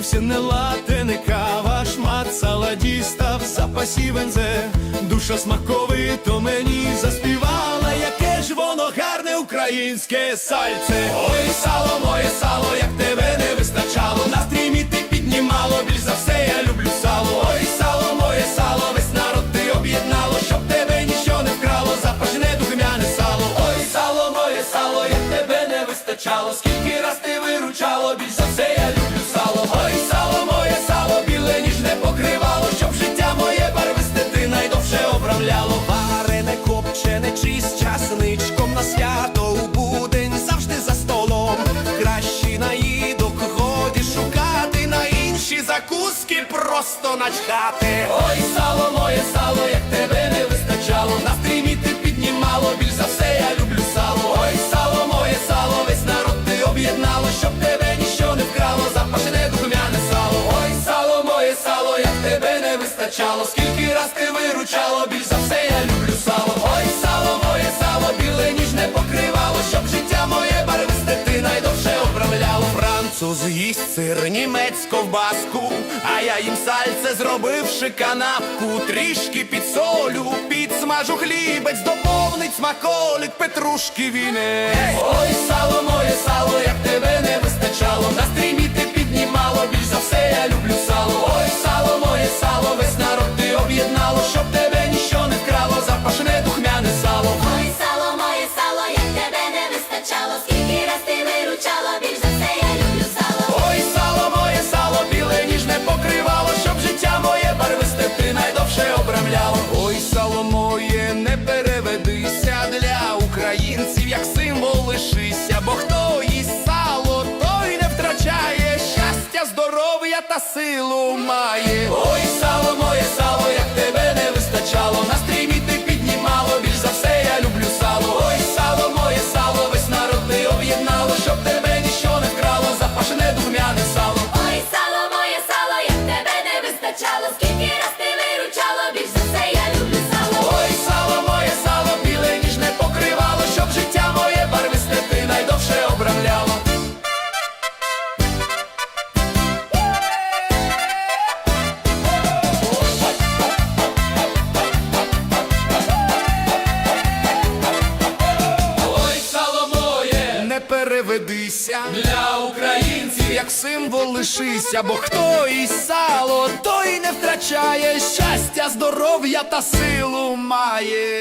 Зовсім не лате, не кава, шмат сала дістав, запасі вензе, душа смаковито мені заспівала, яке ж воно гарне українське сальце. Ой, сало, моє сало, вистачало, скільки раз ти виручало, більш за все я люблю сало. Ой, сало, моє сало, біле ніжне покривало, щоб життя моє барвисте ти найдовше обрамляло. Варене, копчене чи з часничком на свято у будень завжди за столом. Кращий наїдок годі шукати на інші закуски просто начхати. Ой, сало, моє сало, як тебе не вистачало, настрій мій ти піднімало, вистачало, скільки раз ти виручало, більш за все я люблю сало. Ой, сало, моє сало, біле ніжне покривало, щоб життя моє барвисте ти найдовше обрамляло. Француз їсть сир, німець ковбаску, а я їм сальце зробивши канапку, трішки підсолю, підсмажу хлібець, доповнить смаколик, петрушки вінець. Ой, сало, моє сало, як тебе не вистачало, як символ лишися, бо хто їсть сало, той не втрачає щастя, здоров'я та силу має. Вистачало, скільки не переведися для українців, як символ лишися, бо хто і сало, той не втрачає щастя, здоров'я та силу має.